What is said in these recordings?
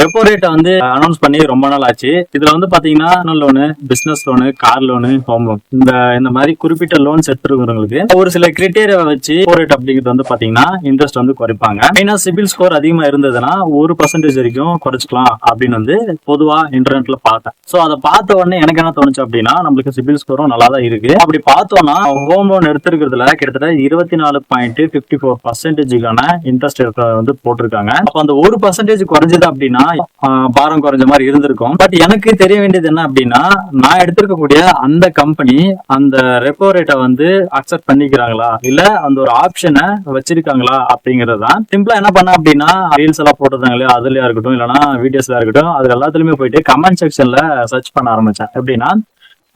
Repo ரேட்டை வந்து announce பண்ணி ரொம்ப நாள் ஆச்சு. இதுல வந்து பாத்தீங்கன்னா loan business loan car loan home loan இந்த இந்த மாதிரி குறிப்பிட்ட லோன்ஸ் எடுத்துருக்கிறவங்களுக்கு ஒரு சில கிரிட்டேரியா வச்சு ரெப்போ ரேட் அப்படிங்கிறது வந்து பாத்தீங்கன்னா இன்ட்ரெஸ்ட் வந்து குறைப்பாங்க. மெயினா சிபில் ஸ்கோர் அதிகமா இருந்ததுன்னா ஒரு பர்சன்டேஜ் வரைக்கும் குறைச்சிக்கலாம் அப்படின்னு வந்து பொதுவா இன்டர்நெட்ல பார்த்தேன். சோ அதை பார்த்த உடனே எனக்கு என்ன தோணுச்சு அப்படின்னா நம்மளுக்கு சிபில் ஸ்கோரும் நல்லா தான் இருக்கு. அப்படி பார்த்தோம்னா ஹோம் லோன் எடுத்திருக்கிறதுல கிட்டத்தட்ட இருபத்தி நாலு பாயிண்ட் பிப்டி ஃபோர் பர்சன்டேஜுக்கான இன்ட்ரெஸ்ட் வந்து போட்டிருக்காங்க. அப்ப அந்த ஒரு பர்சன்டேஜ் குறைஞ்சது அப்படின்னா ஆஹ், பாரம் குறைஞ்ச மாதிரி இருந்திருக்கும். பட் எனக்கு தெரிய வேண்டியது என்ன அப்படின்னா நான் எடுத்திருக்கக்கூடிய அந்த கம்பெனி அந்த ரெப்போ ரேட்டை வந்து அக்செப்ட் பண்ணிக்கிறாங்களா? இல்ல அந்த ஒரு ஆப்ஷனை வச்சிருக்காங்களா அப்படிங்கிறது தான். சிம்பிளா என்ன பண்ண அப்படின்னா ரீல்ஸ் எல்லாம் போட்டிருந்தாங்களே அதுலயா இருக்கட்டும் இல்லைன்னா வீடியோஸ்ல இருக்கட்டும் அது எல்லாத்துலயுமே போயிட்டு கமெண்ட் செக்ஷன்ல சர்ச் பண்ண ஆரம்பிச்சேன். எப்படின்னா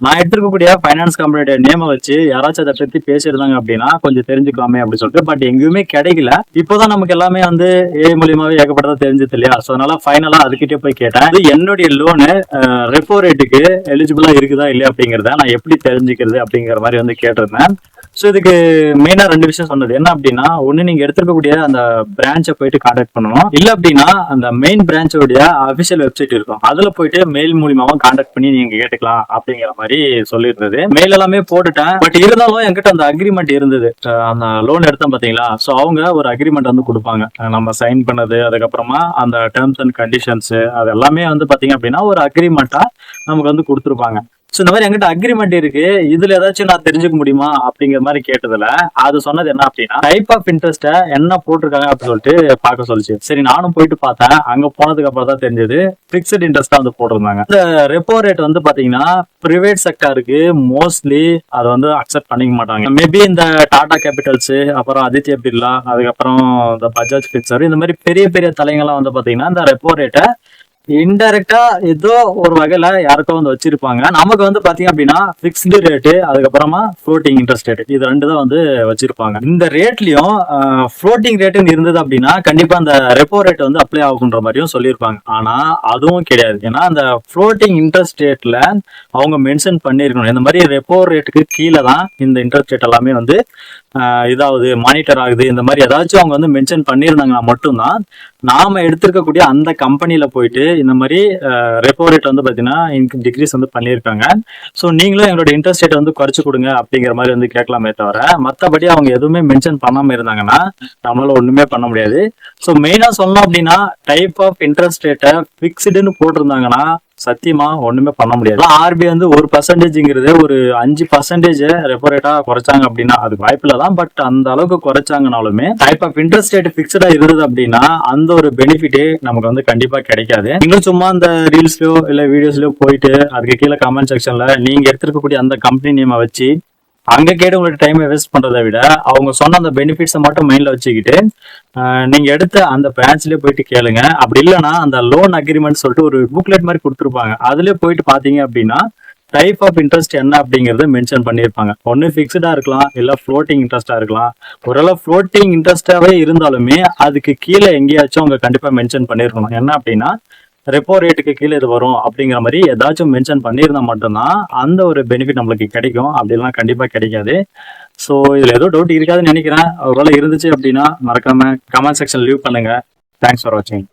நான் எடுத்திருக்கக்கூடிய ஃபைனான்ஸ் கம்பெனியோட நேமை வச்சு யாராச்சும் அதை பத்தி பேசியிருந்தாங்க அப்படின்னா கொஞ்சம் தெரிஞ்சுக்கலாமே அப்படின்னு சொல்லிட்டு பட் எங்கேயுமே கிடைக்கல. இப்போதான் நமக்கு எல்லாமே வந்து ஏ மூலியமாவே ஏகப்பட்டதா தெரிஞ்சது இல்லையா? ஸோ அதனால ஃபைனலா அதுக்கிட்டே போய் கேட்டேன். இது என்னுடைய லோனு ரெப்போ ரேட்டுக்கு எலிஜிபிளா இருக்குதா இல்லையா அப்படிங்கிறத நான் எப்படி தெரிஞ்சுக்கிறது அப்படிங்கிற மாதிரி வந்து கேட்டிருந்தேன். ஸோ இதுக்கு மெயினாக ரெண்டு விஷயம் சொன்னது. என்ன அப்படின்னா ஒன்று நீங்கள் எடுத்துருக்கக்கூடிய அந்த பிரான்ச்சை போயிட்டு காண்டாக்ட் பண்ணணும். இல்லை அப்படின்னா அந்த மெயின் பிரான்ச்சோடைய அஃபிஷியல் வெப்சைட் இருக்கும். அதில் போயிட்டு மெயில் மூலியமாகவும் காண்டாக்ட் பண்ணி நீங்கள் கேட்டுக்கலாம் அப்படிங்கிற மாதிரி சொல்லியிருந்தது. மெயில் எல்லாமே போட்டுட்டேன். பட் இருந்தாலும் என்கிட்ட அந்த அக்ரிமெண்ட் இருந்தது. அந்த லோன் எடுத்தேன் பாத்தீங்களா? ஸோ அவங்க ஒரு அக்ரிமெண்ட் வந்து கொடுப்பாங்க. நம்ம சைன் பண்ணது அதுக்கப்புறமா அந்த டேர்ம்ஸ் அண்ட் கண்டிஷன்ஸ் அது எல்லாமே வந்து பாத்தீங்க அப்படின்னா ஒரு அக்ரிமெண்டா நமக்கு வந்து கொடுத்துருப்பாங்க. ஸோ இந்த மாதிரி என்கிட்ட அக்ரிமெண்ட் இருக்கு. இதுல ஏதாச்சும் நான் தெரிஞ்சுக்க முடியுமா? அப்படிங்கிற மாதிரி கேட்டதுல அது சொன்னது என்ன அப்படின்னா டைப் ஆஃப் இன்ட்ரெஸ்ட என்ன போட்டிருக்காங்க அப்படின்னு சொல்லிட்டு பார்க்க சொல்லிச்சு. சரி நானும் போயிட்டு பார்த்தேன். அங்க போனதுக்கு அப்புறம் தான் தெரிஞ்சது. பிக்சட் இன்ட்ரெஸ்டா வந்து போட்டிருந்தாங்க. இந்த ரெப்போ ரேட் வந்து பாத்தீங்கன்னா பிரைவேட் செக்டருக்கு மோஸ்ட்லி அதை வந்து அக்செப்ட் பண்ணிக்க மாட்டாங்க. மேபி இந்த டாடா கேபிட்டல்ஸ் அப்புறம் ஆதித்ய பிர்லா அதுக்கப்புறம் இந்த பஜாஜ் பிக்சர் இந்த மாதிரி பெரிய பெரிய தலைங்கெல்லாம் வந்து பாத்தீங்கன்னா இந்த ரெப்போ ரேட்டை இன்டெரக்டா ஏதோ ஒரு வகையில யாருக்கோ வந்து வச்சிருப்பாங்க. நமக்கு வந்து பாத்தீங்க அப்படின்னா பிக்ஸ்டு ரேட்டு அதுக்கப்புறமா ஃப்ளோட்டிங் இன்ட்ரெஸ்ட் ரேட் இது ரெண்டு தான் வந்து வச்சிருப்பாங்க. இந்த ரேட்லயும் ஃப்ளோட்டிங் ரேட்டுன்னு இருந்தது அப்படின்னா கண்டிப்பா அந்த ரெப்போ ரேட் வந்து அப்ளை ஆகுன்ற மாதிரியும் சொல்லியிருப்பாங்க. ஆனா அதுவும் கிடையாது. ஏன்னா அந்த ஃப்ளோட்டிங் இன்ட்ரெஸ்ட் ரேட்ல அவங்க மென்ஷன் பண்ணியிருக்கணும். இந்த மாதிரி ரெப்போ ரேட்டுக்கு கீழே தான் இந்த இன்ட்ரெஸ்ட் ரேட் எல்லாமே வந்து இதாவது இதாகுது மானிட்டர் ஆகுது. இந்த மாதிரி ஏதாச்சும் அவங்க வந்து மென்ஷன் பண்ணியிருந்தாங்கன்னா மட்டும்தான் நாம எடுத்திருக்கக்கூடிய அந்த கம்பெனியில போயிட்டு இந்த மாதிரி ரெப்போ ரேட் வந்து பாத்தீங்கன்னா டிக்ரீஸ் வந்து பண்ணியிருக்காங்க. ஸோ நீங்களும் எங்களோட இன்ட்ரெஸ்ட் ரேட் வந்து குறைச்சு கொடுங்க அப்படிங்கிற மாதிரி வந்து கேட்கலாமே தவிர மற்றபடி அவங்க எதுவுமே மென்ஷன் பண்ணாம இருந்தாங்கன்னா நம்மளால ஒண்ணுமே பண்ண முடியாது. ஸோ மெயினா சொல்லணும் அப்படின்னா டைப் ஆஃப் இன்ட்ரெஸ்ட் ரேட்டை ஃபிக்ஸ்டுன்னு போட்டிருந்தாங்கன்னா சத்தியமா ஒண்ணுமே பண்ண முடியாது. ஆர்பிஐ வந்து ஒரு பர்சன்டேஜ்ங்கிறது ஒரு அஞ்சு பர்சன்டேஜ் ரெப்போ ரேட்டா குறைச்சாங்க அப்படின்னா அது வாய்ப்பில்ல தான். பட் அந்த அளவுக்கு குறைச்சாங்கனாலுமே டைப் ஆஃப் இன்ட்ரெஸ்ட் ரேட் பிக்சடா இருந்தது அப்படின்னா அந்த ஒரு பெனிஃபிட்டே நமக்கு வந்து கண்டிப்பா கிடைக்காது. இன்னும் சும்மா அந்த ரீல்ஸ்லயோ இல்ல வீடியோஸ்லயோ போயிட்டு அதுக்கு கீழே கமெண்ட் செக்ஷன்ல நீங்க எடுத்திருக்கக்கூடிய அந்த கம்பெனி நேமை வச்சு அங்க கேட்டு உங்களுக்கு டைமை வேஸ்ட் பண்றதை விட அவங்க சொன்ன அந்த பெனிஃபிட்ஸை மட்டும் மைண்ட்ல வச்சுக்கிட்டு நீங்க எடுத்த அந்த பிரான்ச்லயே போயிட்டு கேளுங்க. அப்படி இல்லைன்னா அந்த லோன் அக்ரிமெண்ட் சொல்லிட்டு ஒரு புக்லெட் மாதிரி கொடுத்துருப்பாங்க. அதுலயே போயிட்டு பாத்தீங்க அப்படின்னா டைப் ஆஃப் இன்ட்ரெஸ்ட் என்ன அப்படிங்கறத மென்ஷன் பண்ணியிருப்பாங்க. ஒன்னு ஃபிக்ஸ்டா இருக்கலாம் இல்ல ஃப்ளோட்டிங் இன்ட்ரெஸ்டா இருக்கலாம். ஒருவேளை ஃப்ளோட்டிங் இன்ட்ரெஸ்டாவே இருந்தாலுமே அதுக்கு கீழே எங்கேயாச்சும் அவங்க கண்டிப்பா மென்ஷன் பண்ணியிருக்கணும் என்ன அப்படின்னா ரெப்போ ரேட்டுக்கு கீழே இது வரும் அப்படிங்கிற மாதிரி ஏதாச்சும் மென்ஷன் பண்ணியிருந்தா மட்டும்தான் அந்த ஒரு பெனிஃபிட் நம்மளுக்கு கிடைக்கும். அப்படிலாம் கண்டிப்பாக கிடைக்காது. ஸோ இதில் ஏதோ டவுட் இருக்காதுன்னு நினைக்கிறேன். ஒருவேளை இருந்துச்சு அப்படின்னா மறக்காம கமெண்ட் செக்ஷன் லீவ் பண்ணுங்க. தேங்க்ஸ் ஃபார் வாட்சிங்